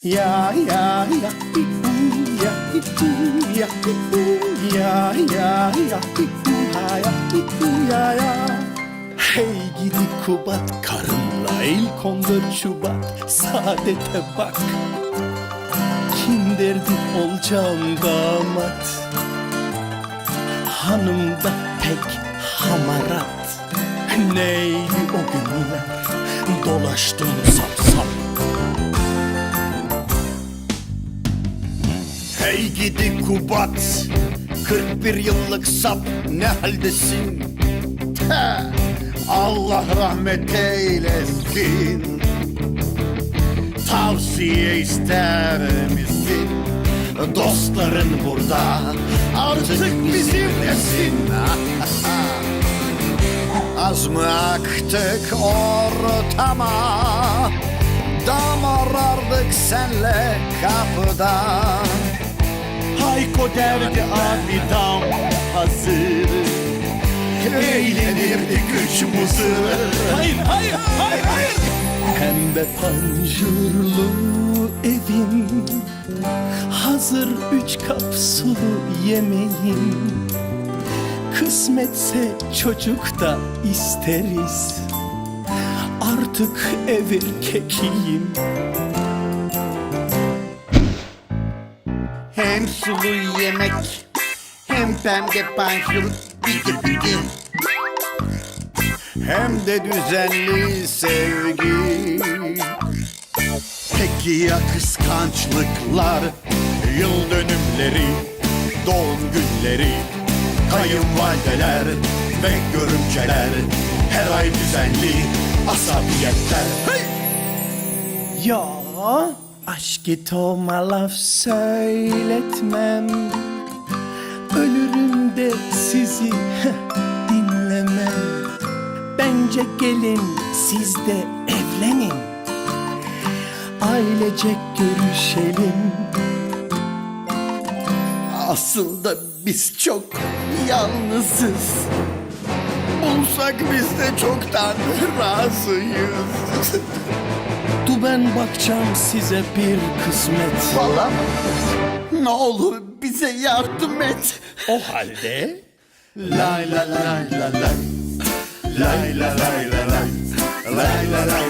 Ya ya ya ya ya ya ya ya ya ya ya Hey gidi Kubat karınla ilk 14 Şubat Saadete bak. Kim derdi olacağım damat? Hanım da pek hamarat. Neydi o günler Dolaştım sap Hey gidi Kubat 41 yıllık sap ne haldesin? He, Allah rahmet eylesin. Tavsiye ister misin? Dostların burada Artık bizimlesin Az mı aktık ortama? Dam arardık senle kapıda Hayko derdi abi hazır. Eğlenirdik üç mısır Hayır hayır hayır hayır. Pembe panjurlu evim. Hazır üç kap sulu yemeğim. Kısmetse çocuk da isteriz. Artık ev erkekiyim Hem sulu yemek Hem pembe panjur Bidi bidi Hem de düzenli sevgi. Peki ya kıskançlıklar? Yıl dönümleri Doğum günleri Kayınvalideler Ve görümceler. Her ay düzenli Asabiyetler. Hey! Ya aşk itoma laf söyletmem Ölürüm de sizi dinlemem Bence gelin siz de evlenin Ailecek görüşelim Aslında biz çok yalnızız. Bulsak biz de çoktan razıyız. Ben bakacağım size bir kısmet Valla ne olur bize yardım et. O halde Lay la lay la lay. Lay la lay la lay. Lay la lay la lay.